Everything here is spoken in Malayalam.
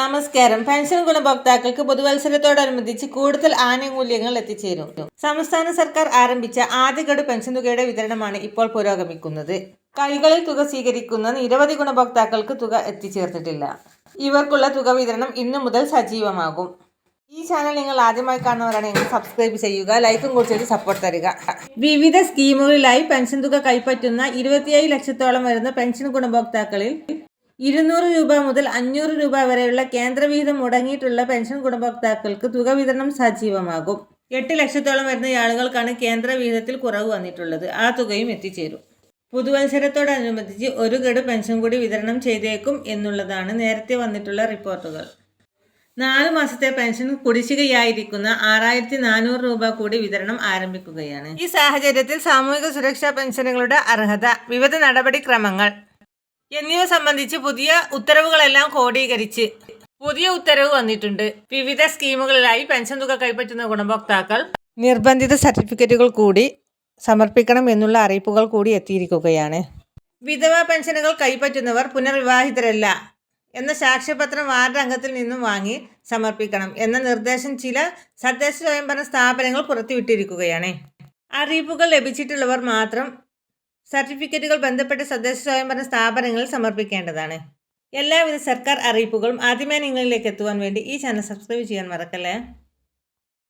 നമസ്കാരം. പെൻഷൻ ഗുണഭോക്താക്കൾക്ക് പുതുവത്സരത്തോടനുബന്ധിച്ച് കൂടുതൽ ആനുകൂല്യങ്ങൾ എത്തിച്ചേരും. സംസ്ഥാന സർക്കാർ ആരംഭിച്ച ആദ്യഗഡു പെൻഷൻ തുകയുടെ വിതരണമാണ് ഇപ്പോൾ പുരോഗമിക്കുന്നത്. കൈകളിൽ തുക സ്വീകരിക്കുന്ന നിരവധി ഗുണഭോക്താക്കൾക്ക് തുക എത്തിച്ചേർന്നിട്ടില്ല ഇവർക്കുള്ള തുക വിതരണം ഇന്നു മുതൽ സജീവമാകും. ഈ ചാനൽ നിങ്ങൾ ആദ്യമായി കാണുന്നവരാണെങ്കിൽ സബ്സ്ക്രൈബ് ചെയ്യുക ലൈക്കും കൂടി ചെയ്ത് സപ്പോർട്ട് തരിക. വിവിധ സ്കീമുകളിലായി പെൻഷൻ തുക കൈപ്പറ്റുന്ന ഇരുപത്തിയേഴ് ലക്ഷത്തോളം വരുന്ന പെൻഷൻ ഗുണഭോക്താക്കളിൽ ഇരുന്നൂറ് രൂപ മുതൽ അഞ്ഞൂറ് രൂപ വരെയുള്ള കേന്ദ്രവിഹിതം മുടങ്ങിയിട്ടുള്ള പെൻഷൻ കുടുംബോക്താക്കൾക്ക് തുക വിതരണം സജീവമാകും. എട്ട് ലക്ഷത്തോളം വരുന്ന ആളുകൾക്കാണ് കേന്ദ്ര വിഹിതത്തിൽ കുറവ് വന്നിട്ടുള്ളത്. ആ തുകയും എത്തിച്ചേരും. പുതുവത്സരത്തോടനുബന്ധിച്ച് ഒരു ഗഡു പെൻഷൻ കൂടി വിതരണം ചെയ്തേക്കും എന്നുള്ളതാണ് നേരത്തെ വന്നിട്ടുള്ള റിപ്പോർട്ടുകൾ. നാല് മാസത്തെ പെൻഷൻ കുടിശ്ശികയായിരിക്കുന്ന ആറായിരത്തി നാനൂറ് രൂപ കൂടി വിതരണം ആരംഭിക്കുകയാണ്. ഈ സാഹചര്യത്തിൽ സാമൂഹിക സുരക്ഷാ പെൻഷനുകളുടെ അർഹത വിവിധ നടപടിക്രമങ്ങൾ എന്നിവ സംബന്ധിച്ച് പുതിയ ഉത്തരവുകളെല്ലാം ക്രോഡീകരിച്ച് പുതിയ ഉത്തരവ് വന്നിട്ടുണ്ട്. വിവിധ സ്കീമുകളിലായി പെൻഷൻ തുക കൈപ്പറ്റുന്ന ഗുണഭോക്താക്കൾ നിർബന്ധിത സർട്ടിഫിക്കറ്റുകൾ കൂടി സമർപ്പിക്കണം എന്നുള്ള അറിയിപ്പുകൾ കൂടി എത്തിയിരിക്കുകയാണ്. വിധവ പെൻഷനുകൾ കൈപ്പറ്റുന്നവർ പുനർവിവാഹിതരല്ല എന്ന സാക്ഷ്യപത്രം വാർഡ് അംഗത്തിൽ നിന്നും വാങ്ങി സമർപ്പിക്കണം എന്ന നിർദ്ദേശം ചില തദ്ദേശ സ്വയംഭരണ സ്ഥാപനങ്ങൾ പുറത്തുവിട്ടിരിക്കുകയാണ്. അറിയിപ്പുകൾ ലഭിച്ചിട്ടുള്ളവർ മാത്രം സർട്ടിഫിക്കറ്റുകൾ ബന്ധപ്പെട്ട തദ്ദേശ സ്വയംഭരണ സ്ഥാപനങ്ങളിൽ സമർപ്പിക്കേണ്ടതാണ്. എല്ലാവിധ സർക്കാർ അറിയിപ്പുകളും ആദ്യമേ നിങ്ങളിലേക്ക് എത്തുവാൻ വേണ്ടി ഈ ചാനൽ സബ്സ്ക്രൈബ് ചെയ്യാൻ മറക്കല്ലേ?